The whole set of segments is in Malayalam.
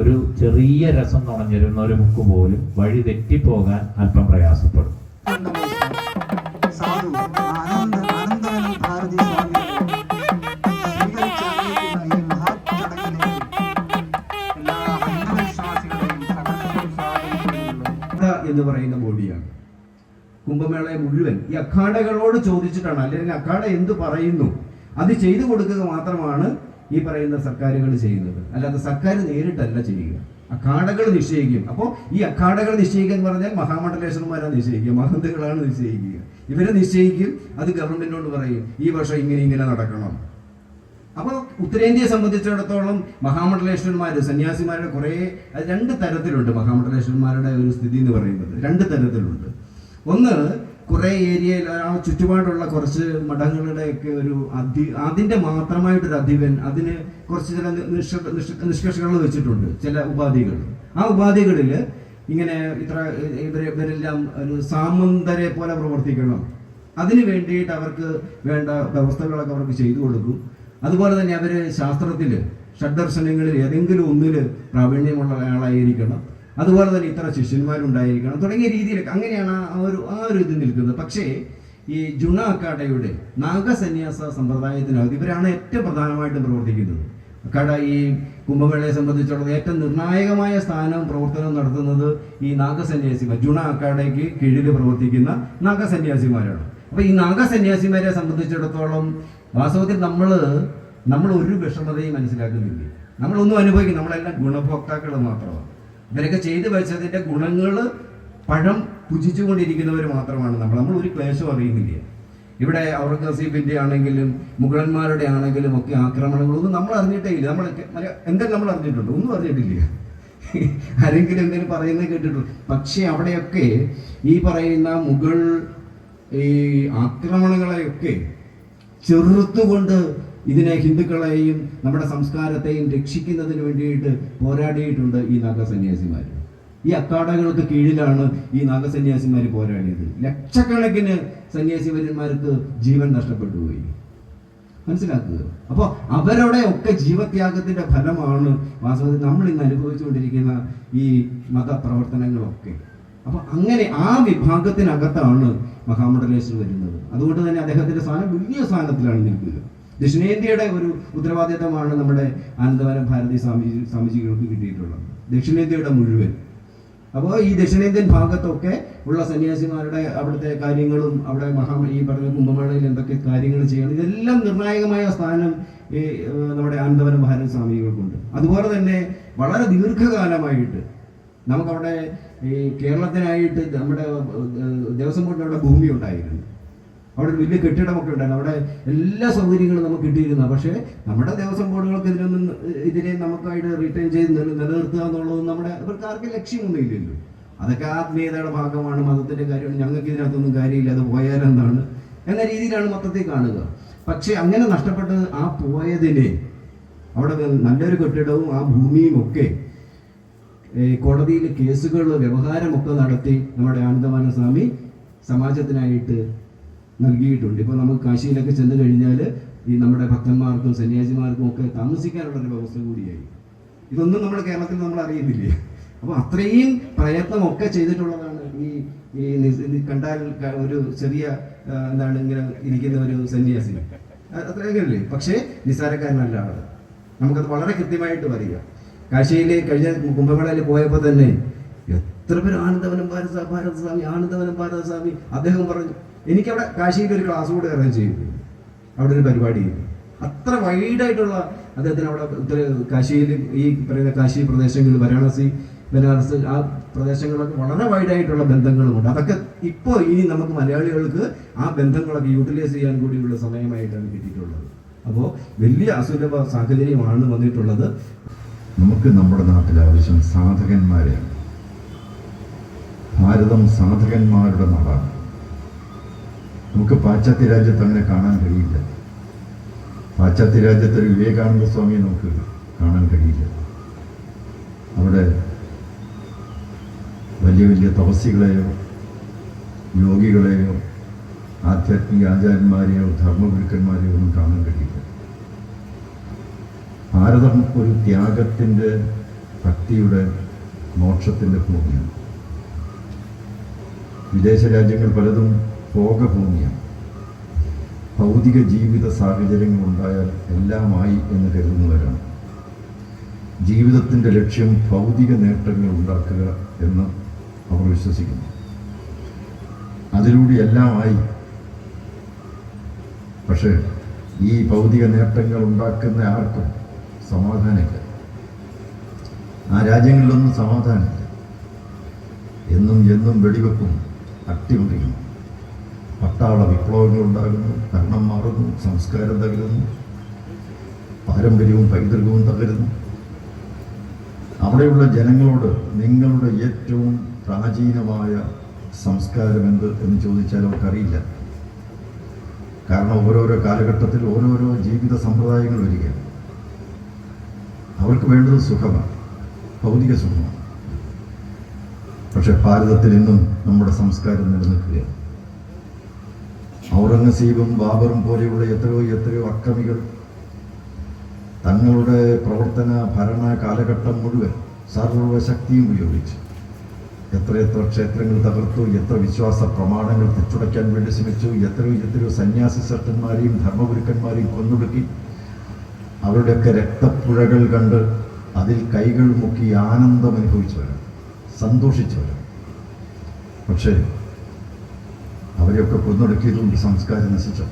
ഒരു ചെറിയ രസം നുണഞ്ഞിരുന്ന ഒരു ബുക്ക് പോലും വഴി തെറ്റിപ്പോകാൻ അല്പം പ്രയാസപ്പെടും. എന്ന് പറയുന്ന ബോഡിയാണ്. കുംഭമേളയെ മുഴുവൻ ഈ അഖാഡകളോട് ചോദിച്ചിട്ടാണ് അല്ലെങ്കിൽ അഖാഡ എന്ത് പറയുന്നു അത് ചെയ്തു കൊടുക്കുക മാത്രമാണ് ഈ പറയുന്ന സർക്കാരുകൾ ചെയ്യുന്നത്. അല്ലാതെ സർക്കാർ നേരിട്ടല്ല ചെയ്യുക. അഖാഡകൾ നിശ്ചയിക്കും. അപ്പോൾ ഈ അഖാഡകൾ നിശ്ചയിക്കുക എന്ന് പറഞ്ഞാൽ മഹാമണ്ഡലേശ്വരന്മാരാണ് നിശ്ചയിക്കുക. മഹന്തുകളാണ് നിശ്ചയിക്കുക. ഇവരെ നിശ്ചയിക്കും. അത് ഗവൺമെന്റിനോട് പറയും. ഈ വർഷം ഇങ്ങനെ ഇങ്ങനെ നടക്കണം. അപ്പോൾ ഉത്തരേന്ത്യയെ സംബന്ധിച്ചിടത്തോളം മഹാമണ്ഡലേശ്വരന്മാർ സന്യാസിമാരുടെ കുറേ അത് രണ്ട് തരത്തിലുണ്ട് മഹാമണ്ഡലേശ്വരന്മാരുടെ ഒരു സ്ഥിതി എന്ന് പറയുന്നത്. രണ്ട് തരത്തിലുണ്ട്. ഒന്ന് കുറേ ഏരിയയിൽ ആ ചുറ്റുപാടുള്ള കുറച്ച് മഠങ്ങളുടെയൊക്കെ ഒരു അധി അതിന്റെ മാത്രമായിട്ടൊരു അധിപൻ അതിന് കുറച്ച് ചില നിഷ്ക നിഷ്ക- നിഷ്കർഷകൾ വെച്ചിട്ടുണ്ട് ചില ഉപാധികൾ. ആ ഉപാധികളിൽ ഇങ്ങനെ ഇത്ര ഇവരെ ഇവരെല്ലാം ഒരു സാമന്തരെ പോലെ പ്രവർത്തിക്കണം. അതിന് വേണ്ടിയിട്ട് അവർക്ക് വേണ്ട വ്യവസ്ഥകളൊക്കെ അവർക്ക് ചെയ്തു കൊടുക്കും. അതുപോലെ തന്നെ അവർ ശാസ്ത്രത്തിൽ ഷഡ്ദർശനങ്ങളിൽ ഏതെങ്കിലും ഒന്നിൽ പ്രാവീണ്യമുള്ള ആളായിരിക്കണം അതുപോലെ തന്നെ ഇത്ര ശിഷ്യന്മാരുണ്ടായിരിക്കണം. തുടങ്ങിയ രീതിയിലൊക്കെ അങ്ങനെയാണ് ആ ഒരു ആ ഒരു ഇത് നിൽക്കുന്നത്. പക്ഷേ ഈ ജുണ അക്കാഡയുടെ നാഗസന്യാസ സമ്പ്രദായത്തിനകത്ത് ഇവരാണ് ഏറ്റവും പ്രധാനമായിട്ടും പ്രവർത്തിക്കുന്നത്. അക്കാഡ ഈ കുംഭമേളയെ സംബന്ധിച്ചുള്ളത് ഏറ്റവും നിർണായകമായ സ്ഥാനവും പ്രവർത്തനവും നടത്തുന്നത് ഈ നാഗസന്യാസിമാർ ജുണ അക്കാഡയ്ക്ക് കീഴിൽ പ്രവർത്തിക്കുന്ന നാഗസന്യാസിമാരാണ്. അപ്പോൾ ഈ നാഗസന്യാസിമാരെ സംബന്ധിച്ചിടത്തോളം വാസ്തവത്തിൽ നമ്മൾ നമ്മൾ ഒരു വിഷമതയും മനസ്സിലാക്കുന്നില്ല. നമ്മളൊന്നും അനുഭവിക്കും നമ്മളെല്ലാം ഗുണഭോക്താക്കൾ മാത്രമാണ്. ഇവരൊക്കെ ചെയ്തു വെച്ചതിന്റെ ഗുണങ്ങൾ പഴം പുജിച്ചുകൊണ്ടിരിക്കുന്നവർ മാത്രമാണ് നമ്മൾ. നമ്മൾ ഒരു ക്ലേശം അറിയുന്നില്ല. ഇവിടെ ഔറംഗസീബിന്റെ ആണെങ്കിലും മുഗളന്മാരുടെ ആണെങ്കിലും ഒക്കെ ആക്രമണങ്ങളൊന്നും നമ്മൾ അറിഞ്ഞിട്ടേ ഇല്ല. നമ്മൾ എന്തെങ്കിലും നമ്മൾ അറിഞ്ഞിട്ടുണ്ട്? ഒന്നും അറിഞ്ഞിട്ടില്ല. ആരെങ്കിലും എന്തെങ്കിലും പറയുന്നത് കേട്ടിട്ടുണ്ട്? പക്ഷെ അവിടെയൊക്കെ ഈ പറയുന്ന മുഗൾ ഈ ആക്രമണങ്ങളെയൊക്കെ ചെറുത്തുകൊണ്ട് ഇതിനെ ഹിന്ദുക്കളെയും നമ്മുടെ സംസ്കാരത്തെയും രക്ഷിക്കുന്നതിന് വേണ്ടിയിട്ട് പോരാടിയിട്ടുണ്ട് ഈ നാഗസന്യാസിമാർ ഈ അക്കാടകൾക്ക് കീഴിലാണ് ഈ നാഗസന്യാസിമാർ പോരാടിയത്. ലക്ഷക്കണക്കിന് സന്യാസിവര്യന്മാർക്ക് ജീവൻ നഷ്ടപ്പെട്ടു പോയി. മനസ്സിലാക്കുക? അപ്പോൾ അവരുടെ ഒക്കെ ജീവത്യാഗത്തിന്റെ ഫലമാണ് വാസ്തവത്തിൽ നമ്മൾ ഇന്ന് അനുഭവിച്ചുകൊണ്ടിരിക്കുന്ന ഈ മതപ്രവർത്തനങ്ങളൊക്കെ. അപ്പൊ അങ്ങനെ ആ വിഭാഗത്തിനകത്താണ് മഹാമണ്ഡലേശ്വർ വരുന്നത്. അതുകൊണ്ട് തന്നെ അദ്ദേഹത്തിന്റെ സ്ഥാനം വലിയ സ്ഥാനത്തിലാണ് നിൽക്കുക ദക്ഷിണേന്ത്യയുടെ ഒരു ഉത്തരവാദിത്തമാണ് നമ്മുടെ ആനന്ദവനം ഭാരതി സ്വാമിജി സ്വാമിജികൾക്ക് കിട്ടിയിട്ടുള്ളത്. ദക്ഷിണേന്ത്യയുടെ മുഴുവൻ. അപ്പോൾ ഈ ദക്ഷിണേന്ത്യൻ ഭാഗത്തൊക്കെ ഉള്ള സന്യാസിമാരുടെ അവിടുത്തെ കാര്യങ്ങളും അവിടെ മഹാ ഈ പറഞ്ഞ കുംഭമേളയിൽ എന്തൊക്കെ കാര്യങ്ങൾ ചെയ്യണം ഇതെല്ലാം നിർണായകമായ സ്ഥാനം ഈ നമ്മുടെ ആനന്ദവനം ഭാരത സ്വാമികൾക്കുണ്ട് അതുപോലെ തന്നെ വളരെ ദീർഘകാലമായിട്ട് നമുക്കവിടെ ഈ കേരളത്തിനായിട്ട് നമ്മുടെ ദേവസ്വം ബോർഡിന് അവിടെ ഭൂമി ഉണ്ടായിരുന്നു. അവിടെ വലിയ കെട്ടിടമൊക്കെ ഉണ്ടായിരുന്നു. അവിടെ എല്ലാ സൗകര്യങ്ങളും നമുക്ക് കിട്ടിയിരുന്നു. പക്ഷേ നമ്മുടെ ദേവസ്വം ബോർഡുകൾക്ക് ഇതിനൊന്നും ഇതിനെ നമുക്കായിട്ട് റിട്ടേൺ ചെയ്ത് നില- നിലനിർത്തുക എന്നുള്ളത് നമ്മുടെ ഇവർക്ക് ആർക്കും ലക്ഷ്യമൊന്നും ഇല്ലല്ലോ. അതൊക്കെ ആത്മീയതയുടെ ഭാഗമാണ് മതത്തിന്റെ കാര്യമാണ്. ഞങ്ങൾക്ക് ഇതിനകത്തൊന്നും കാര്യമില്ല അത് പോയാലെന്താണ്? എന്ന രീതിയിലാണ് മൊത്തത്തിൽ കാണുക. പക്ഷെ അങ്ങനെ നഷ്ടപ്പെട്ടത് ആ പോയതിനെ അവിടെ നല്ലൊരു കെട്ടിടവും ആ ഭൂമിയും ഒക്കെ കോടതിയിൽ കേസുകൾ വ്യവഹാരമൊക്കെ നടത്തി നമ്മുടെ ആനന്ദമാന സ്വാമി സമാജത്തിനായിട്ട് നൽകിയിട്ടുണ്ട്. ഇപ്പോൾ നമുക്ക് കാശിയിലൊക്കെ ചെന്ന് കഴിഞ്ഞാൽ ഈ നമ്മുടെ ഭക്തന്മാർക്കും സന്യാസിമാർക്കും ഒക്കെ താമസിക്കാനുള്ള ഒരു വ്യവസ്ഥ കൂടിയായി. ഇതൊന്നും നമ്മുടെ കേരളത്തിൽ നമ്മൾ അറിയുന്നില്ലേ. അപ്പോൾ അത്രയും പ്രയത്നമൊക്കെ ചെയ്തിട്ടുള്ളതാണ് ഈ ഈ കണ്ടാൽ ഒരു ചെറിയ എന്താണ് ഇങ്ങനെ ഇരിക്കുന്ന ഒരു സന്യാസി. അത്രയൊക്കെയല്ലേ പക്ഷേ നിസ്സാരക്കാരനല്ല ആൾ നമുക്കത് വളരെ കൃത്യമായിട്ട് പറയുക. കാശിയിൽ കഴിഞ്ഞ കുംഭമേളയിൽ പോയപ്പോൾ തന്നെ എത്ര പേര് ആനന്ദവനം ഭാരത ഭാരതസ്വാമി ആനന്ദവനം ഭാരതസ്വാമി അദ്ദേഹം പറഞ്ഞു എനിക്കവിടെ കാശിയിൽ ഒരു ക്ലാസ് കൂടെ അറേഞ്ച് ചെയ്യും അവിടെ ഒരു പരിപാടി ചെയ്തു. അത്ര വൈഡായിട്ടുള്ള അദ്ദേഹത്തിന് അവിടെ ഉത്തര കാശിയിൽ ഈ പറയുന്ന കാശി പ്രദേശങ്ങളിൽ വാരാണസി ബനാറസ് ആ പ്രദേശങ്ങളൊക്കെ വളരെ വൈഡായിട്ടുള്ള ബന്ധങ്ങളുമുണ്ട്. അതൊക്കെ ഇപ്പോൾ ഇനി നമുക്ക് മലയാളികൾക്ക് ആ ബന്ധങ്ങളൊക്കെ യൂട്ടിലൈസ് ചെയ്യാൻ കൂടിയുള്ള സമയമായിട്ടാണ് കിട്ടിയിട്ടുള്ളത്. അപ്പോൾ വലിയ അസുലഭ സാഹചര്യമാണ് വന്നിട്ടുള്ളത്. നമുക്ക് നമ്മുടെ നാട്ടിൽ ആവശ്യം സാധകന്മാരെയാണ്. ഭാരതം സാധകന്മാരുടെ നാടാണ്. നമുക്ക് പാശ്ചാത്യ രാജ്യത്ത് അങ്ങനെ കാണാൻ കഴിയില്ല. പാശ്ചാത്യ രാജ്യത്ത് ഒരു വിവേകാനന്ദ സ്വാമിയെ നമുക്ക് കാണാൻ കഴിയില്ല. അവിടെ വലിയ വലിയ തപസ്സികളെയോ യോഗികളെയോ ആധ്യാത്മിക ആചാര്യന്മാരെയോ ധർമ്മഗുരുക്കന്മാരെയോ ഒന്നും കാണാൻ കഴിയില്ല. ഭാരതം ഒരു ത്യാഗത്തിന്റെ ഭക്തിയുടെ മോക്ഷത്തിന്റെ ഭൂമിയാണ്. വിദേശ രാജ്യങ്ങൾ പലതും ഭോഗഭൂമിയാണ്. ഭൗതിക ജീവിത സാഹചര്യങ്ങൾ ഉണ്ടായാൽ എല്ലാമായി എന്ന് കരുതുന്നവരാണ്. ജീവിതത്തിന്റെ ലക്ഷ്യം ഭൗതിക നേട്ടങ്ങൾ ഉണ്ടാക്കുക എന്ന് അവർ വിശ്വസിക്കുന്നു. അതിലൂടെ എല്ലാമായി പക്ഷേ ഈ ഭൗതിക നേട്ടങ്ങൾ ഉണ്ടാക്കുന്ന ആർക്കും സമാധാനമില്ല. ആ രാജ്യങ്ങളിലൊന്നും സമാധാനമില്ല. എന്നും എന്നും വെടിവെപ്പും അട്ടിമറിയും. പട്ടാള വിപ്ലവങ്ങൾ ഉണ്ടാകുന്നു ഭരണം മാറുന്നു സംസ്കാരം തകരുന്നു പാരമ്പര്യവും പൈതൃകവും തകരുന്നു. അവിടെയുള്ള ജനങ്ങളോട് നിങ്ങളുടെ ഏറ്റവും പ്രാചീനമായ സംസ്കാരം എന്ത് എന്ന് ചോദിച്ചാൽ അവർക്കറിയില്ല. കാരണം ഓരോരോ കാലഘട്ടത്തിൽ ഓരോരോ ജീവിത സമ്പ്രദായങ്ങൾ വരികയാണ്. അവർക്ക് വേണ്ടത് സുഖമാണ് ഭൗതിക സുഖമാണ്. പക്ഷെ ഭാരതത്തിൽ ഇന്നും നമ്മുടെ സംസ്കാരം നിലനിൽക്കുകയാണ്. ഔറംഗസീബും ബാബറും പോലെയുള്ള എത്രയോ എത്രയോ അക്രമികൾ തങ്ങളുടെ പ്രവർത്തന ഭരണ കാലഘട്ടം മുഴുവൻ സർവശക്തിയും ഉപയോഗിച്ച് എത്രയെത്ര ക്ഷേത്രങ്ങൾ തകർത്തു എത്ര വിശ്വാസ പ്രമാണങ്ങൾ തെച്ചുടയ്ക്കാൻ വേണ്ടി ശ്രമിച്ചു എത്രയോ എത്രയോ സന്യാസി ശ്രേഷ്ഠന്മാരെയും ധർമ്മഗുരുക്കന്മാരെയും കൊന്നൊടുക്കി അവരുടെയൊക്കെ രക്തപ്പുഴകൾ കണ്ട് അതിൽ കൈകൾ മുക്കി ആനന്ദം അനുഭവിച്ചവരാണ് സന്തോഷിച്ചവരാണ്. പക്ഷേ അവരെയൊക്കെ കൊന്നൊടുക്കിയതുകൊണ്ട് സംസ്കാരം നശിച്ചു.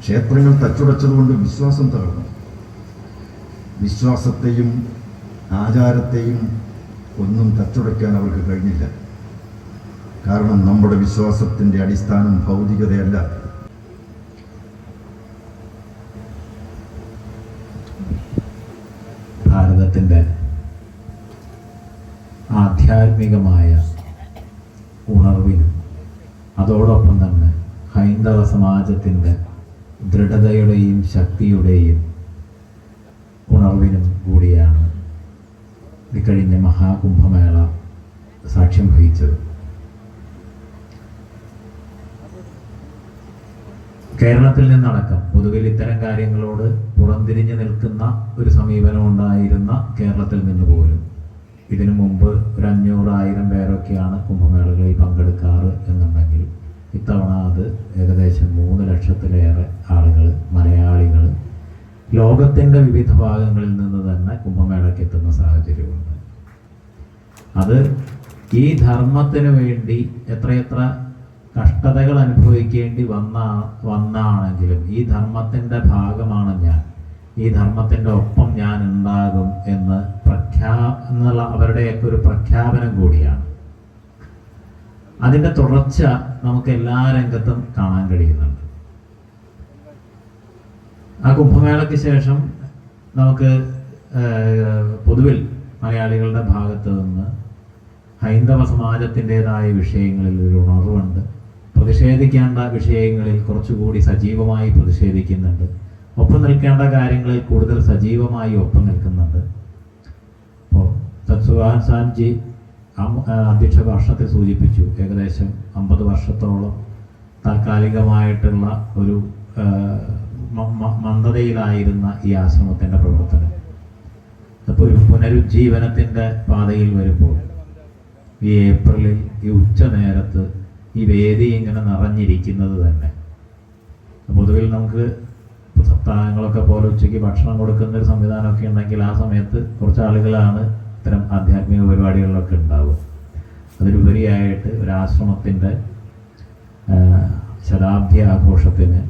ക്ഷേത്രങ്ങൾ തച്ചുടച്ചതുകൊണ്ട് വിശ്വാസം തകർന്നു. വിശ്വാസത്തെയും ആചാരത്തെയും ഒന്നും തച്ചുടയ്ക്കാൻ അവർക്ക് കഴിഞ്ഞില്ല. കാരണം നമ്മുടെ വിശ്വാസത്തിന്റെ അടിസ്ഥാനം ഭൗതികതയല്ല. ഭാരതത്തിന്റെ ആധ്യാത്മികമായ ഉണർവിനും അതോടൊപ്പം തന്നെ ഹൈന്ദവ സമാജത്തിന്റെ ദൃഢതയുടെയും ശക്തിയുടെയും ഉണർവിനും കൂടിയാണ് ഇക്കഴിഞ്ഞ മഹാകുംഭമേള സാക്ഷ്യം വഹിച്ചത്. കേരളത്തിൽ നിന്നടക്കം പൊതുവിൽ ഇത്തരം കാര്യങ്ങളോട് പുറംതിരിഞ്ഞു നിൽക്കുന്ന ഒരു സമീപനം ഉണ്ടായിരുന്ന കേരളത്തിൽ നിന്ന് പോലും ഇതിനു മുമ്പ് ഒരു അഞ്ഞൂറായിരം പേരൊക്കെയാണ് കുംഭമേളകളിൽ പങ്കെടുക്കാറ് എന്നുണ്ടെങ്കിൽ ഇത്തവണ അത് ഏകദേശം മൂന്ന് ലക്ഷത്തിലേറെ ആളുകൾ മലയാളികൾ ലോകത്തിന്റെ വിവിധ ഭാഗങ്ങളിൽ നിന്ന് തന്നെ കുംഭമേളയ്ക്ക് എത്തുന്ന സാഹചര്യമുണ്ട്. അത് ഈ ധർമ്മത്തിന് വേണ്ടി എത്രയെത്ര കഷ്ടതകൾ അനുഭവിക്കേണ്ടി വന്ന വന്നാണെങ്കിലും ഈ ധർമ്മത്തിന്റെ ഭാഗമാണ് ഞാൻ. ഈ ധർമ്മത്തിന്റെ ഒപ്പം ഞാൻ ഉണ്ടാകും എന്ന് പ്രഖ്യാ എന്നുള്ള അവരുടെയൊക്കെ ഒരു പ്രഖ്യാപനം കൂടിയാണ്. അതിന്റെ തുടർച്ച നമുക്ക് എല്ലാ രംഗത്തും കാണാൻ കഴിയുന്നുണ്ട്. ആ കുംഭമേളയ്ക്ക് ശേഷം നമുക്ക് പൊതുവിൽ മലയാളികളുടെ ഭാഗത്ത് നിന്ന് ഹൈന്ദവ സമാജത്തിന്റെതായ വിഷയങ്ങളിൽ ഒരു ഉണർവുണ്ട്. പ്രതിഷേധിക്കേണ്ട വിഷയങ്ങളിൽ കുറച്ചുകൂടി സജീവമായി പ്രതിഷേധിക്കുന്നുണ്ട്. ഒപ്പം നിൽക്കേണ്ട കാര്യങ്ങളിൽ കൂടുതൽ സജീവമായി ഒപ്പം നിൽക്കുന്നുണ്ട്. തത്സുഹാൻ സാൻജി അധ്യക്ഷ ഭാഷണത്തിൽ സൂചിപ്പിച്ചു. ഏകദേശം അമ്പത് വർഷത്തോളം താൽക്കാലികമായിട്ടുള്ള ഒരു മന്ദതയിലായിരുന്ന ഈ ആശ്രമത്തിന്റെ പ്രവർത്തനം അപ്പോൾ ഒരു പുനരുജ്ജീവനത്തിന്റെ പാതയിൽ വരുമ്പോൾ ഈ ഏപ്രിലിൽ ഈ ഉച്ച നേരത്ത് ഈ വേദി ഇങ്ങനെ നിറഞ്ഞിരിക്കുന്നത് തന്നെ. പൊതുവിൽ നമുക്ക് സപ്താഹങ്ങളൊക്കെ പോലെ ഉച്ചയ്ക്ക് ഭക്ഷണം കൊടുക്കുന്ന ഒരു സംവിധാനമൊക്കെ ഉണ്ടെങ്കിൽ ആ സമയത്ത് കുറച്ച് ആളുകളാണ് ഇത്തരം ആധ്യാത്മിക പരിപാടികളിലൊക്കെ ഉണ്ടാവുക അതിലുപരിയായിട്ട് ഒരാശ്രമത്തിന്റെ ശതാബ്ദി ആഘോഷത്തിന്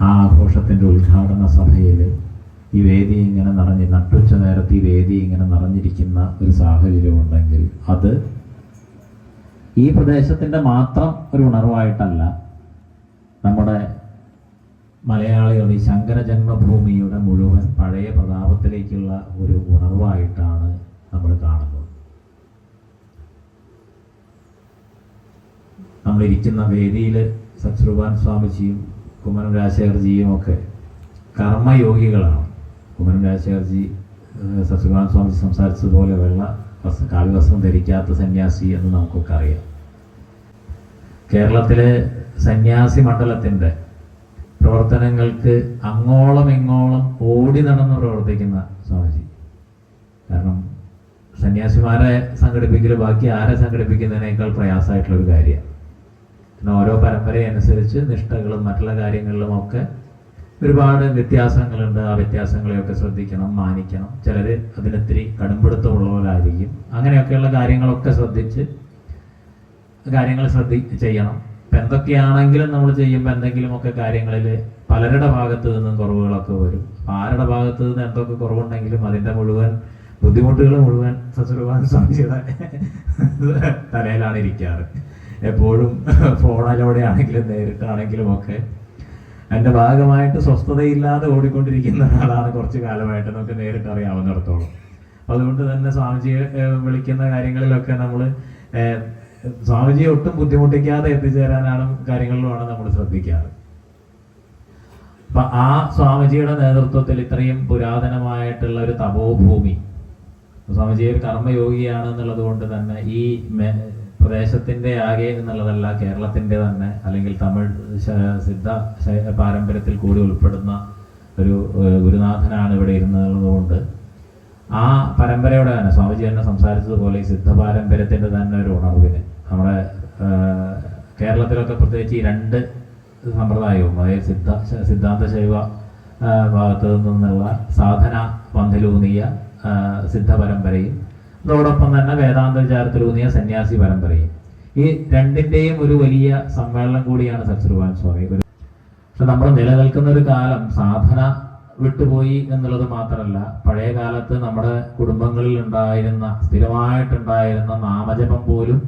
ആ ആഘോഷത്തിന്റെ ഉദ്ഘാടന സഭയിൽ ഈ വേദി ഇങ്ങനെ നിറഞ്ഞ് നട്ടുച്ച നേരത്ത് ഈ വേദി ഇങ്ങനെ നിറഞ്ഞിരിക്കുന്ന ഒരു സാഹചര്യം ഉണ്ടെങ്കിൽ അത് ഈ പ്രദേശത്തിന്റെ മാത്രം ഒരു ഉണർവായിട്ടല്ല നമ്മുടെ മലയാളികൾ ഈ ശങ്കര ജന്മഭൂമിയുടെ മുഴുവൻ പഴയ പ്രതാപത്തിലേക്കുള്ള ഒരു ഉണർവായിട്ടാണ് നമ്മൾ കാണുന്നത്. നമ്മളിരിക്കുന്ന വേദിയിൽ സത്സ്രുപാൻ സ്വാമിജിയും കുമ്മനം രാജശേഖർജിയും ഒക്കെ കർമ്മയോഗികളാണ്. കുമ്മനം രാജശേഖർജി ഏഹ്, സത്സ്രുപാൻ സ്വാമിജി സംസാരിച്ചതുപോലെ വെള്ള വസ്ത്രം കാവ്യവസ്ത്രം ധരിക്കാത്ത സന്യാസി എന്ന് നമുക്കൊക്കെ അറിയാം. കേരളത്തിലെ സന്യാസി മണ്ഡലത്തിന്റെ പ്രവർത്തനങ്ങൾക്ക് അങ്ങോളം ഇങ്ങോളം ഓടി നടന്ന് പ്രവർത്തിക്കുന്ന സ്വാമിജി. കാരണം സന്യാസിമാരെ സംഘടിപ്പിക്കൽ ബാക്കി ആരെ സംഘടിപ്പിക്കുന്നതിനേക്കാൾ പ്രയാസമായിട്ടുള്ള ഒരു കാര്യമാണ്. കാരണം ഓരോ പരമ്പരയനുസരിച്ച് നിഷ്ഠകളും മറ്റുള്ള കാര്യങ്ങളിലും ഒക്കെ ഒരുപാട് വ്യത്യാസങ്ങളുണ്ട്. ആ വ്യത്യാസങ്ങളെയൊക്കെ ശ്രദ്ധിക്കണം മാനിക്കണം. ചിലർ അതിനൊത്തിരി കടുംപിടുത്തമുള്ളവരായിരിക്കും. അങ്ങനെയൊക്കെയുള്ള കാര്യങ്ങളൊക്കെ ശ്രദ്ധിച്ച് കാര്യങ്ങൾ ശ്രദ്ധി ചെയ്യണം. ഇപ്പം എന്തൊക്കെയാണെങ്കിലും നമ്മൾ ചെയ്യുമ്പോൾ എന്തെങ്കിലുമൊക്കെ കാര്യങ്ങളിൽ പലരുടെ ഭാഗത്ത് നിന്നും കുറവുകളൊക്കെ വരും. അപ്പം ആരുടെ ഭാഗത്ത് നിന്ന് എന്തൊക്കെ കുറവുണ്ടെങ്കിലും അതിന്റെ മുഴുവൻ ബുദ്ധിമുട്ടുകൾ മുഴുവൻ സസുരഭാൻ സ്വാമിജിയുടെ തലയിലാണ് ഇരിക്കാറ് എപ്പോഴും ഫോണിലൂടെ ആണെങ്കിലും നേരിട്ടാണെങ്കിലും ഒക്കെ എന്റെ ഭാഗമായിട്ട് സ്വസ്ഥതയില്ലാതെ ഓടിക്കൊണ്ടിരിക്കുന്ന ആളാണ് കുറച്ച് കാലമായിട്ട് നമുക്ക് നേരിട്ട് അറിയാവുന്നിടത്തോളം അതുകൊണ്ട് തന്നെ സ്വാമിജിയെ വിളിക്കുന്ന കാര്യങ്ങളിലൊക്കെ നമ്മൾ സ്വാമിജിയെ ഒട്ടും ബുദ്ധിമുട്ടിക്കാതെ എത്തിച്ചേരാനാണ് കാര്യങ്ങളിലുമാണ് നമ്മൾ ശ്രദ്ധിക്കാറ്. അപ്പൊ ആ സ്വാമിജിയുടെ നേതൃത്വത്തിൽ ഇത്രയും പുരാതനമായിട്ടുള്ള ഒരു തപോഭൂമി സ്വാമിജി ഒരു കർമ്മയോഗിയാണ് എന്നുള്ളത് കൊണ്ട് തന്നെ ഈ പ്രദേശത്തിന്റെ ആകെ എന്നുള്ളതല്ല കേരളത്തിന്റെ തന്നെ അല്ലെങ്കിൽ തമിഴ് സിദ്ധ പാരമ്പര്യത്തിൽ കൂടി ഉൾപ്പെടുന്ന ഒരു ഗുരുനാഥനാണ് ഇവിടെ ഇരുന്നത് കൊണ്ട് ആ പരമ്പരയുടെ തന്നെ സ്വാമിജി തന്നെ സംസാരിച്ചതുപോലെ ഈ സിദ്ധ പാരമ്പര്യത്തിന്റെ തന്നെ ഒരു ഉണർവിന് നമ്മുടെ കേരളത്തിലൊക്കെ പ്രത്യേകിച്ച് ഈ രണ്ട് സമ്പ്രദായവും അതായത് സിദ്ധ സിദ്ധാന്ത ശൈവ ഭാഗത്ത് നിന്നുള്ള സാധന പന്തിലൂന്നിയ സിദ്ധ പരമ്പരയും അതോടൊപ്പം തന്നെ വേദാന്ത വിചാരത്തിലൂന്നിയ സന്യാസി പരമ്പരയും. ഈ രണ്ടിന്റെയും ഒരു വലിയ സമ്മേളനം കൂടിയാണ് സത്സരുവാൻ സ്വാമി. പക്ഷെ നമ്മൾ നിലനിൽക്കുന്ന ഒരു കാലം സാധന വിട്ടുപോയി എന്നുള്ളത് മാത്രമല്ല പഴയ കാലത്ത് നമ്മുടെ കുടുംബങ്ങളിൽ ഉണ്ടായിരുന്ന സ്ഥിരമായിട്ടുണ്ടായിരുന്ന നാമജപം പോലും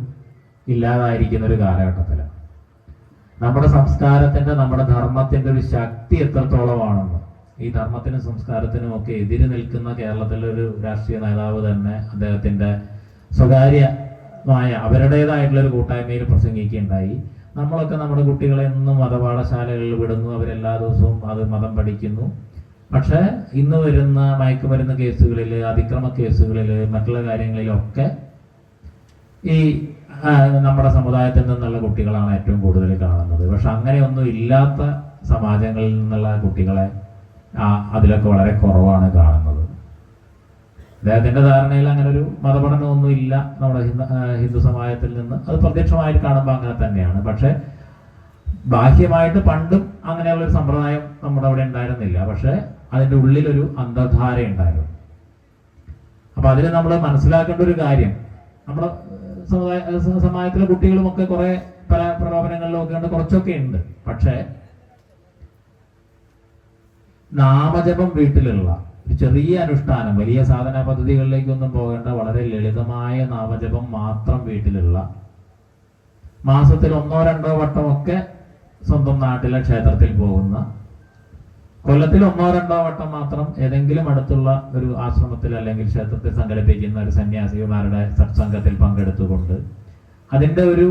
ഇല്ലാതായിരിക്കുന്ന ഒരു കാലഘട്ടത്തിലാണ്. നമ്മുടെ സംസ്കാരത്തിന്റെ നമ്മുടെ ധർമ്മത്തിന്റെ ഒരു ശക്തി എത്രത്തോളമാണെന്ന് ഈ ധർമ്മത്തിനും സംസ്കാരത്തിനും ഒക്കെ എതിര് നിൽക്കുന്ന കേരളത്തിലെ ഒരു രാഷ്ട്രീയ നേതാവ് തന്നെ അദ്ദേഹത്തിന്റെ സ്വകാര്യമായ അവരുടേതായിട്ടുള്ള ഒരു കൂട്ടായ്മയിൽ പ്രസംഗിക്കുകയുണ്ടായി. നമ്മളൊക്കെ നമ്മുടെ കുട്ടികളെ എന്നും മതപാഠശാലകളിൽ വിടുന്നു. അവരെല്ലാ ദിവസവും അത് മതം പഠിക്കുന്നു. പക്ഷേ ഇന്ന് വരുന്ന മയക്കുമരുന്ന് കേസുകളിൽ അതിക്രമ കേസുകളിൽ മറ്റുള്ള കാര്യങ്ങളിലൊക്കെ ഈ നമ്മുടെ സമുദായത്തിൽ നിന്നുള്ള കുട്ടികളാണ് ഏറ്റവും കൂടുതൽ കാണുന്നത്. പക്ഷെ അങ്ങനെയൊന്നും ഇല്ലാത്ത സമാജങ്ങളിൽ നിന്നുള്ള കുട്ടികളെ അതിലൊക്കെ വളരെ കുറവാണ് കാണുന്നത്. അദ്ദേഹത്തിന്റെ ധാരണയിൽ അങ്ങനെ ഒരു മതപഠനമൊന്നും ഇല്ല നമ്മുടെ ഹിന്ദു സമാജത്തിൽ നിന്ന്. അത് പ്രത്യക്ഷമായിട്ട് കാണുമ്പോൾ അങ്ങനെ തന്നെയാണ്. പക്ഷെ ബാഹ്യമായിട്ട് പണ്ടും അങ്ങനെയുള്ള ഒരു സമ്പ്രദായം നമ്മുടെ അവിടെ ഉണ്ടായിരുന്നില്ല. പക്ഷെ അതിന്റെ ഉള്ളിലൊരു അന്ധധാര ഉണ്ടായിരുന്നു അപ്പൊ അതിൽ നമ്മൾ മനസ്സിലാക്കേണ്ട ഒരു കാര്യം നമ്മുടെ സമുദായ കുട്ടികളുമൊക്കെ സമാജത്തിലെ കുട്ടികളും ഒക്കെ കുറെ പല പ്രലോഭനങ്ങളിലും ഒക്കെ ഉണ്ട് കുറച്ചൊക്കെ ഉണ്ട്. പക്ഷേ നാമജപം വീട്ടിലുള്ള ഒരു ചെറിയ അനുഷ്ഠാനം വലിയ സാധന പദ്ധതികളിലേക്കൊന്നും പോകേണ്ട വളരെ ലളിതമായ നാമജപം മാത്രം വീട്ടിലുള്ള മാസത്തിൽ ഒന്നോ രണ്ടോ വട്ടമൊക്കെ സ്വന്തം നാട്ടിലെ ക്ഷേത്രത്തിൽ പോകുന്ന കൊല്ലത്തിൽ ഒന്നോ രണ്ടോ വട്ടം മാത്രം ഏതെങ്കിലും അടുത്തുള്ള ഒരു ആശ്രമത്തിൽ അല്ലെങ്കിൽ ക്ഷേത്രത്തിൽ സംഘടിപ്പിക്കുന്ന ഒരു സന്യാസിമാരുടെ സത്സംഗത്തിൽ പങ്കെടുത്തുകൊണ്ട് അതിന്റെ ഒരു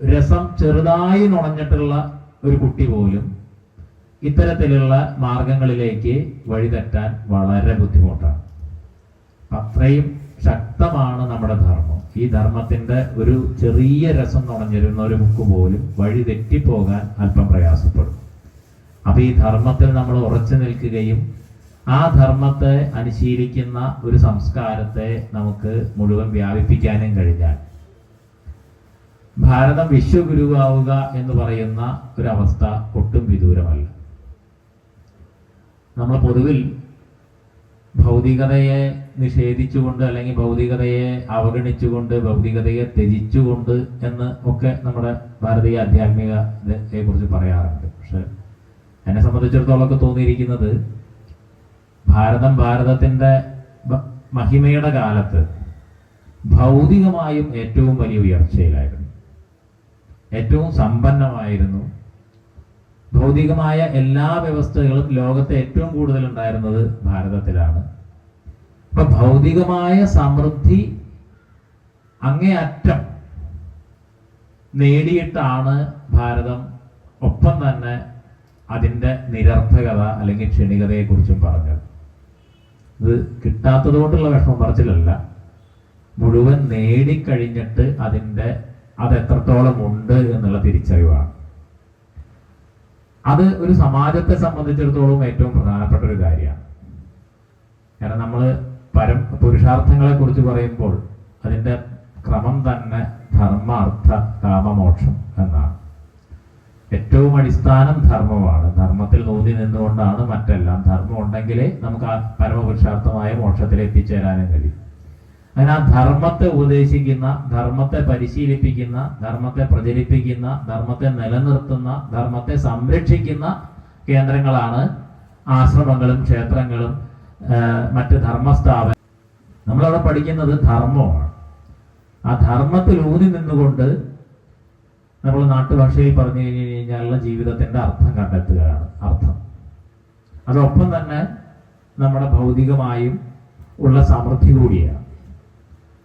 രസം ചെറുതായി നുണഞ്ഞിട്ടുള്ള ഒരു കുട്ടി പോലും ഇത്തരത്തിലുള്ള മാർഗങ്ങളിലേക്ക് വഴിതെറ്റാൻ വളരെ ബുദ്ധിമുട്ടാണ്. അത്രയും ശക്തമാണ് നമ്മുടെ ധർമ്മം. ഈ ധർമ്മത്തിന്റെ ഒരു ചെറിയ രസം നുണഞ്ഞിരുന്ന ഒരു ബുക്ക് പോലും വഴി തെറ്റിപ്പോകാൻ അല്പം പ്രയാസപ്പെടും. അപ്പൊ ഈ ധർമ്മത്തിൽ നമ്മൾ ഉറച്ചു നിൽക്കുകയും ആ ധർമ്മത്തെ അനുശീലിക്കുന്ന ഒരു സംസ്കാരത്തെ നമുക്ക് മുഴുവൻ വ്യാപിപ്പിക്കാനും കഴിഞ്ഞാൽ ഭാരതം വിശ്വഗുരുവാവുക എന്ന് പറയുന്ന ഒരവസ്ഥ ഒട്ടും വിദൂരമല്ല. നമ്മൾ പൊതുവിൽ ഭൗതികതയെ നിഷേധിച്ചുകൊണ്ട് അല്ലെങ്കിൽ ഭൗതികതയെ അവഗണിച്ചുകൊണ്ട് ഭൗതികതയെ ത്യജിച്ചുകൊണ്ട് എന്ന് ഒക്കെ നമ്മുടെ ഭാരതീയ ആധ്യാത്മികതയെ കുറിച്ച് പറയാറുണ്ട്. പക്ഷെ എന്നെ സംബന്ധിച്ചിടത്തോളം ഒക്കെ തോന്നിയിരിക്കുന്നത് ഭാരതം ഭാരതത്തിന്റെ ബ- മഹിമയുടെ കാലത്ത് ഭൗതികമായും ഏറ്റവും വലിയ ഉയർച്ചയിലായിരുന്നു. ഏറ്റവും സമ്പന്നമായിരുന്നു. ഭൗതികമായ എല്ലാ വ്യവസ്ഥകളും ലോകത്തെ ഏറ്റവും കൂടുതൽ ഉണ്ടായിരുന്നത് ഭാരതത്തിലാണ്. അപ്പൊ ഭൗതികമായ സമൃദ്ധി അങ്ങേയറ്റം നേടിയിട്ടാണ് ഭാരതം ഒപ്പം തന്നെ അതിന്റെ നിരർത്ഥകത അല്ലെങ്കിൽ ക്ഷണികതയെ കുറിച്ചും പറഞ്ഞത്. ഇത് കിട്ടാത്തത് കൊണ്ടുള്ള വിഷമം പറച്ചിലല്ല. മുഴുവൻ നേടിക്കഴിഞ്ഞിട്ട് അതിന്റെ അത് എത്രത്തോളം ഉണ്ട് എന്നുള്ള തിരിച്ചറിവാണ്. അത് ഒരു സമാജത്തെ സംബന്ധിച്ചിടത്തോളം ഏറ്റവും പ്രധാനപ്പെട്ട ഒരു കാര്യമാണ്. കാരണം നമ്മൾ പരം പുരുഷാർത്ഥങ്ങളെ കുറിച്ച് പറയുമ്പോൾ അതിന്റെ ക്രമം തന്നെ ധർമ്മ അർത്ഥ കാമമോക്ഷം എന്നാണ് ഏറ്റവും അടിസ്ഥാനം ധർമ്മമാണ് ധർമ്മത്തിൽ നിന്നുകൊണ്ടാണ് മറ്റെല്ലാം ധർമ്മം ഉണ്ടെങ്കിലേ നമുക്ക് ആ പരമപുരുഷാർത്ഥമായ മോക്ഷത്തിൽ എത്തിച്ചേരാനും കഴിയും. അങ്ങനെ ആ ധർമ്മത്തെ ഉപദേശിക്കുന്ന ധർമ്മത്തെ പരിശീലിപ്പിക്കുന്ന ധർമ്മത്തെ പ്രചരിപ്പിക്കുന്ന ധർമ്മത്തെ നിലനിർത്തുന്ന ധർമ്മത്തെ സംരക്ഷിക്കുന്ന കേന്ദ്രങ്ങളാണ് ആശ്രമങ്ങളും ക്ഷേത്രങ്ങളും മറ്റ് ധർമ്മസ്ഥാപന നമ്മളവിടെ പഠിക്കുന്നത് ധർമ്മമാണ്. ആ ധർമ്മത്തിൽ ഊന്നി നിന്നുകൊണ്ട് നമ്മൾ നാട്ടുഭാഷയിൽ പറഞ്ഞു കഴിഞ്ഞു കഴിഞ്ഞാലുള്ള ജീവിതത്തിന്റെ അർത്ഥം കണ്ടെത്തുകയാണ്. അർത്ഥം. അതോടൊപ്പം തന്നെ നമ്മുടെ ഭൗതികമായും ഉള്ള സമൃദ്ധി കൂടിയാണ്.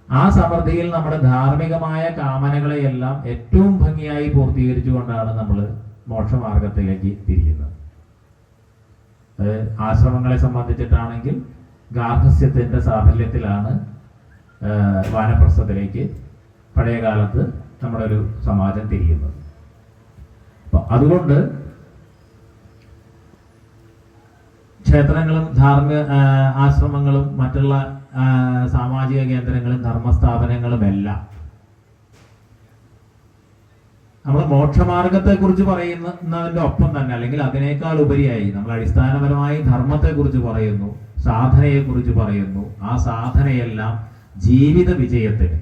ആ സമൃദ്ധിയിൽ നമ്മുടെ ധാർമ്മികമായ കാമനകളെയെല്ലാം ഏറ്റവും ഭംഗിയായി പൂർത്തീകരിച്ചുകൊണ്ടാണ് നമ്മൾ മോക്ഷമാർഗത്തിലേക്ക് തിരിയുന്നത്. ആശ്രമങ്ങളെ സംബന്ധിച്ചിട്ടാണെങ്കിൽ ഗാർഹസ്യത്തിന്റെ സാഫല്യത്തിലാണ് വാനപ്രസ്ഥത്തിലേക്ക് പഴയ കാലത്ത് നമ്മുടെ ഒരു സമാജം തിരിയുന്നത്. അതുകൊണ്ട് ക്ഷേത്രങ്ങളും ധാർമ്മിക ആശ്രമങ്ങളും മറ്റുള്ള സാമാജിക കേന്ദ്രങ്ങളും ധർമ്മസ്ഥാപനങ്ങളും എല്ലാം. നമ്മൾ മോക്ഷമാർഗത്തെ കുറിച്ച് പറയുന്നതിന്റെ ഒപ്പം തന്നെ അല്ലെങ്കിൽ അതിനേക്കാൾ ഉപരിയായി നമ്മൾ അടിസ്ഥാനപരമായി ധർമ്മത്തെ കുറിച്ച് പറയുന്നു സാധനയെ കുറിച്ച് പറയുന്നു ആ സാധനയെല്ലാം ജീവിത വിജയത്തിന്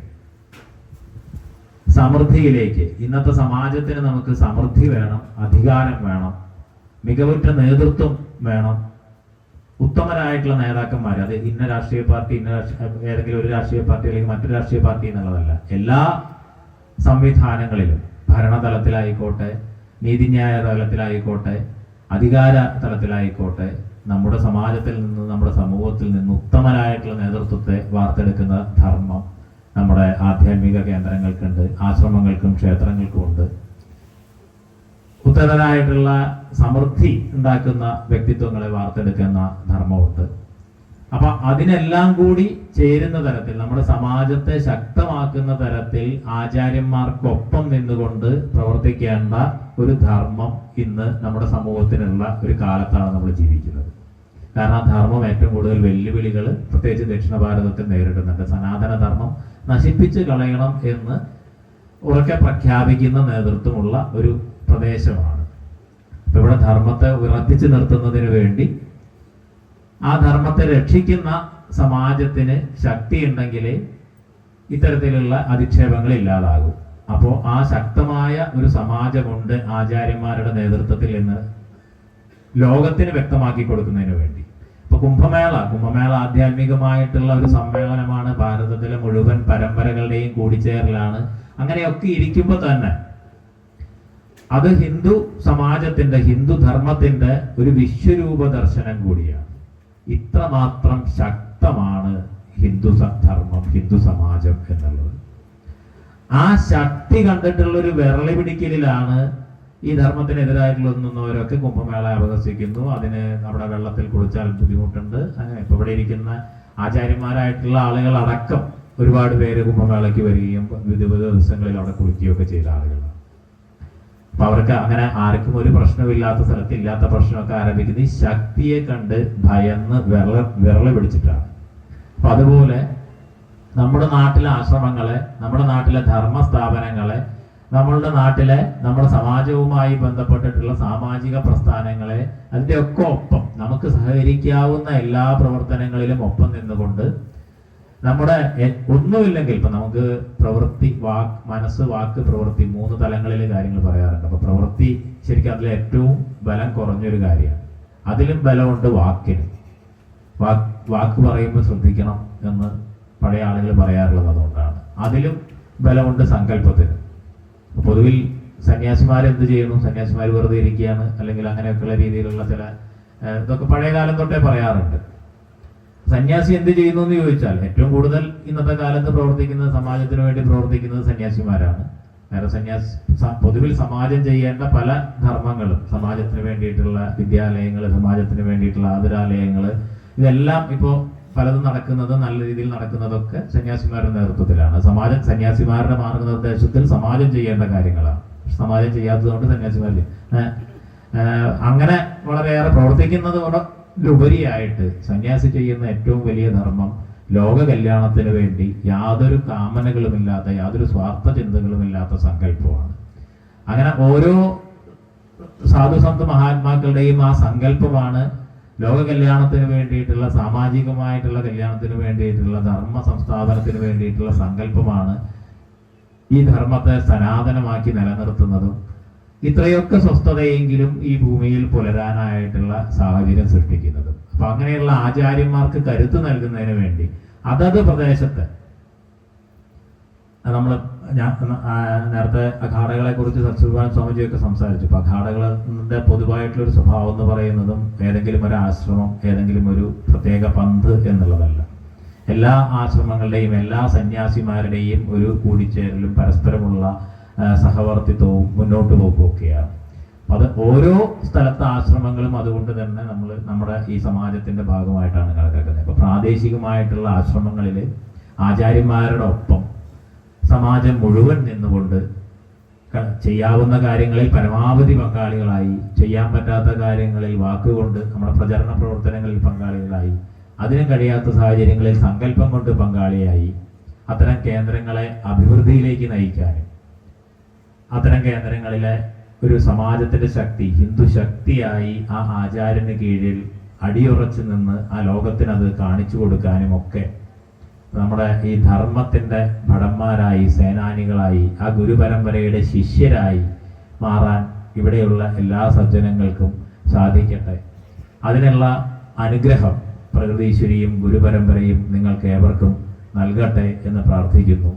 സമൃദ്ധിയിലേക്ക്. ഇന്നത്തെ സമാജത്തിന് നമുക്ക് സമൃദ്ധി വേണം അധികാരം വേണം മികവുറ്റ നേതൃത്വം വേണം ഉത്തമരായിട്ടുള്ള നേതാക്കന്മാർ അത് ഇന്ന രാഷ്ട്രീയ പാർട്ടി ഇന്ന ഏതെങ്കിലും ഒരു രാഷ്ട്രീയ പാർട്ടി അല്ലെങ്കിൽ മറ്റൊരു രാഷ്ട്രീയ പാർട്ടി എന്നുള്ളതല്ല. എല്ലാ സംവിധാനങ്ങളിലും ഭരണതലത്തിലായിക്കോട്ടെ നീതിന്യായ തലത്തിലായിക്കോട്ടെ അധികാര തലത്തിലായിക്കോട്ടെ നമ്മുടെ സമാജത്തിൽ നിന്ന് നമ്മുടെ സമൂഹത്തിൽ നിന്ന് ഉത്തമരായിട്ടുള്ള നേതൃത്വത്തെ വാർത്തെടുക്കുന്ന ധർമ്മം നമ്മുടെ ആധ്യാത്മിക കേന്ദ്രങ്ങൾക്കുണ്ട് ആശ്രമങ്ങൾക്കും ക്ഷേത്രങ്ങൾക്കും ഉണ്ട് ഉത്തരനായിട്ടുള്ള സമൃദ്ധി ഉണ്ടാക്കുന്ന വ്യക്തിത്വങ്ങളെ വാർത്തെടുക്കുന്ന ധർമ്മമുണ്ട്. അപ്പൊ അതിനെല്ലാം കൂടി ചേരുന്ന തരത്തിൽ നമ്മുടെ സമാജത്തെ ശക്തമാക്കുന്ന തരത്തിൽ ആചാര്യന്മാർക്കൊപ്പം നിന്നുകൊണ്ട് പ്രവർത്തിക്കേണ്ട ഒരു ധർമ്മം ഇന്ന് നമ്മുടെ സമൂഹത്തിനുള്ള ഒരു കാലത്താണ് നമ്മൾ ജീവിക്കുന്നത്. കാരണം ധർമ്മം ഏറ്റവും കൂടുതൽ വെല്ലുവിളികൾ പ്രത്യേകിച്ച് ദക്ഷിണ ഭാരതത്തിൽ നേരിടുന്നുണ്ട്. സനാതന ധർമ്മം നശിപ്പിച്ച് കളയണം എന്ന് ഉറക്കെ പ്രഖ്യാപിക്കുന്ന നേതൃത്വമുള്ള ഒരു പ്രദേശമാണ്. അപ്പൊ ഇവിടെ ധർമ്മത്തെ ഉറപ്പിച്ചു നിർത്തുന്നതിന് വേണ്ടി ആ ധർമ്മത്തെ രക്ഷിക്കുന്ന സമാജത്തിന് ശക്തി ഉണ്ടെങ്കിലേ ഇത്തരത്തിലുള്ള അധിക്ഷേപങ്ങൾ ഇല്ലാതാകും. അപ്പോൾ ആ ശക്തമായ ഒരു സമാജമുണ്ട് ആചാര്യന്മാരുടെ നേതൃത്വത്തിൽ എന്ന് ലോകത്തിന് വ്യക്തമാക്കി കൊടുക്കുന്നതിന് വേണ്ടി. ഇപ്പൊ കുംഭമേള കുംഭമേള ആധ്യാത്മികമായിട്ടുള്ള ഒരു സമ്മേളനമാണ്. ഭാരതത്തിലെ മുഴുവൻ പരമ്പരകളുടെയും കൂടിച്ചേരലാണ്. അങ്ങനെയൊക്കെ ഇരിക്കുമ്പോൾ തന്നെ അത് ഹിന്ദു സമാജത്തിന്റെ ഹിന്ദു ധർമ്മത്തിന്റെ ഒരു വിശ്വരൂപ ദർശനം കൂടിയാണ്. ഇത്രമാത്രം ശക്തമാണ് ഹിന്ദു ധർമ്മം ഹിന്ദു സമാജം എന്നുള്ളത്. ആ ശക്തി കണ്ടിട്ടുള്ള ഒരു വിരളി പിടിക്കലിലാണ് ഈ ധർമ്മത്തിനെതിരായിട്ടുള്ള നിന്നവരൊക്കെ കുംഭമേള അപഹസിക്കുന്നു അതിന് നമ്മുടെ വെള്ളത്തിൽ കുളിച്ചാൽ ബുദ്ധിമുട്ടുണ്ട്. അങ്ങനെ ഇപ്പൊ ഇവിടെ ഇരിക്കുന്ന ആചാര്യന്മാരായിട്ടുള്ള ആളുകൾ അടക്കം ഒരുപാട് പേര് കുംഭമേളയ്ക്ക് വരികയും വിവിധ ദിവസങ്ങളിൽ അവിടെ കുളിക്കുകയൊക്കെ ചെയ്ത ആളുകളാണ്. അപ്പൊ അവർക്ക് അങ്ങനെ ആർക്കും ഒരു പ്രശ്നമില്ലാത്ത സ്ഥലത്ത് ഇല്ലാത്ത പ്രശ്നമൊക്കെ ആരംഭിക്കുന്നത് ഈ ശക്തിയെ കണ്ട് ഭയന്ന് വിരള വിരള പിടിച്ചിട്ടാണ്. അപ്പൊ അതുപോലെ നമ്മുടെ നാട്ടിലെ ആശ്രമങ്ങളെ നമ്മുടെ നാട്ടിലെ ധർമ്മ സ്ഥാപനങ്ങളെ നമ്മളുടെ നാട്ടിലെ നമ്മുടെ സമാജവുമായി ബന്ധപ്പെട്ടിട്ടുള്ള സാമാജിക പ്രസ്ഥാനങ്ങളെ അതിന്റെ ഒക്കെ ഒപ്പം നമുക്ക് സഹകരിക്കാവുന്ന എല്ലാ പ്രവർത്തനങ്ങളിലും ഒപ്പം നിന്നുകൊണ്ട് നമ്മുടെ ഒന്നുമില്ലെങ്കിൽ ഇപ്പൊ നമുക്ക് പ്രവൃത്തി വാക്ക് മനസ്സ് വാക്ക് പ്രവൃത്തി മൂന്ന് തലങ്ങളിലെ കാര്യങ്ങൾ പറയാറുണ്ട്. അപ്പൊ പ്രവൃത്തി ശരിക്കും അതിൽ ഏറ്റവും ബലം കുറഞ്ഞൊരു കാര്യമാണ്. അതിലും ബലമുണ്ട് വാക്കിന്. വാക്ക് വാക്ക് പറയുമ്പോൾ ശ്രദ്ധിക്കണം എന്ന് പഴയ ആളുകൾ പറയാറുള്ളത് അതുകൊണ്ടാണ്. അതിലും ബലമുണ്ട് സങ്കല്പത്തിന്. പൊതുവിൽ സന്യാസിമാർ എന്ത് ചെയ്യുന്നു? സന്യാസിമാർ വെറുതെ ഇരിക്കുകയാണ്. അല്ലെങ്കിൽ അങ്ങനെയൊക്കെയുള്ള രീതിയിലുള്ള ചില ഇതൊക്കെ പഴയ കാലം തൊട്ടേ പറയാറുണ്ട്. സന്യാസി എന്ത് ചെയ്യുന്നു എന്ന് ചോദിച്ചാൽ ഏറ്റവും കൂടുതൽ ഇന്നത്തെ കാലത്ത് പ്രവർത്തിക്കുന്ന സമാജത്തിന് വേണ്ടി പ്രവർത്തിക്കുന്നത് സന്യാസിമാരാണ്. നേരെ സന്യാസി പൊതുവിൽ സമാജം ചെയ്യേണ്ട പല ധർമ്മങ്ങളും സമാജത്തിന് വേണ്ടിയിട്ടുള്ള വിദ്യാലയങ്ങൾ സമാജത്തിന് വേണ്ടിയിട്ടുള്ള ആതുരാലയങ്ങൾ ഇതെല്ലാം ഇപ്പോൾ പലതും നടക്കുന്നത് നല്ല രീതിയിൽ നടക്കുന്നതൊക്കെ സന്യാസിമാരുടെ നേതൃത്വത്തിലാണ്. സമാജം സന്യാസിമാരുടെ മാർഗനിർദ്ദേശത്തിൽ സമാജം ചെയ്യേണ്ട കാര്യങ്ങളാണ്. സമാജം ചെയ്യാത്തതുകൊണ്ട് സന്യാസിമാർ അങ്ങനെ വളരെയേറെ പ്രവർത്തിക്കുന്നതോടെ ഉപരിയായിട്ട് സന്യാസി ചെയ്യുന്ന ഏറ്റവും വലിയ ധർമ്മം ലോക കല്യാണത്തിന് വേണ്ടി യാതൊരു കാമനകളുമില്ലാത്ത യാതൊരു സ്വാർത്ഥ ചിന്തകളുമില്ലാത്ത സങ്കല്പമാണ്. അങ്ങനെ ഓരോ സാധുസന്ത മഹാത്മാക്കളുടെയും ആ സങ്കല്പമാണ് ലോക കല്യാണത്തിന് വേണ്ടിയിട്ടുള്ള സാമാജികമായിട്ടുള്ള കല്യാണത്തിന് വേണ്ടിയിട്ടുള്ള ധർമ്മ സംസ്ഥാപനത്തിന് വേണ്ടിയിട്ടുള്ള സങ്കല്പമാണ് ഈ ധർമ്മത്തെ സനാതനമാക്കി നിലനിർത്തുന്നതും ഇത്രയൊക്കെ സ്വസ്ഥതയെങ്കിലും ഈ ഭൂമിയിൽ പുലരാനായിട്ടുള്ള സാഹചര്യം സൃഷ്ടിക്കുന്നത്. അപ്പൊ അങ്ങനെയുള്ള ആചാര്യന്മാർക്ക് കരുത്ത് നൽകുന്നതിന് വേണ്ടി അതത് പ്രദേശത്ത് നമ്മൾ നേരത്തെ അഖാടകളെ കുറിച്ച് സത്സുഭാൻ സ്വാമിജിയൊക്കെ സംസാരിച്ചു. അപ്പൊ അഖാടകളുടെ പൊതുവായിട്ടുള്ള ഒരു സ്വഭാവം എന്ന് പറയുന്നതും ഏതെങ്കിലും ഒരു ആശ്രമം ഏതെങ്കിലും ഒരു പ്രത്യേക പന്ത് എന്നുള്ളതല്ല. എല്ലാ ആശ്രമങ്ങളുടെയും എല്ലാ സന്യാസിമാരുടെയും ഒരു കൂടിച്ചേരലും പരസ്പരമുള്ള സഹവർത്തിത്വവും മുന്നോട്ട് പോക്കും ഒക്കെയാണ് അത് ഓരോ സ്ഥലത്തെ ആശ്രമങ്ങളും അതുകൊണ്ട് തന്നെ നമ്മൾ നമ്മുടെ ഈ സമാജത്തിന്റെ ഭാഗമായിട്ടാണ് കണക്കാക്കുന്നത് ഇപ്പൊ പ്രാദേശികമായിട്ടുള്ള ആശ്രമങ്ങളിൽ ആചാര്യന്മാരുടെ ഒപ്പം സമാജം മുഴുവൻ നിന്നുകൊണ്ട് ചെയ്യാവുന്ന കാര്യങ്ങളിൽ പരമാവധി പങ്കാളികളായി ചെയ്യാൻ പറ്റാത്ത കാര്യങ്ങളിൽ വാക്കുകൊണ്ട് നമ്മുടെ പ്രചരണ പ്രവർത്തനങ്ങളിൽ പങ്കാളികളായി അതിനും കഴിയാത്ത സാഹചര്യങ്ങളിൽ സങ്കല്പം കൊണ്ട് പങ്കാളിയായി അത്തരം കേന്ദ്രങ്ങളെ അഭിവൃദ്ധിയിലേക്ക് നയിക്കാനും അത്തരം കേന്ദ്രങ്ങളിലെ ഒരു സമാജത്തിന്റെ ശക്തി ഹിന്ദു ശക്തിയായി ആ ആചാര്യന് കീഴിൽ അടിയുറച്ചു നിന്ന് ആ ലോകത്തിനത് കാണിച്ചു കൊടുക്കാനും ഒക്കെ നമ്മുടെ ഈ ധർമ്മത്തിന്റെ ഭടന്മാരായി സേനാനികളായി ആ ഗുരുപരമ്പരയുടെ ശിഷ്യരായി മാറാൻ ഇവിടെയുള്ള എല്ലാ സജ്ജനങ്ങൾക്കും സാധിക്കട്ടെ. അതിനുള്ള അനുഗ്രഹം പ്രകൃതീശ്വരിയും ഗുരുപരമ്പരയും നിങ്ങൾക്ക് ഏവർക്കും നൽകട്ടെ എന്ന് പ്രാർത്ഥിക്കുന്നു.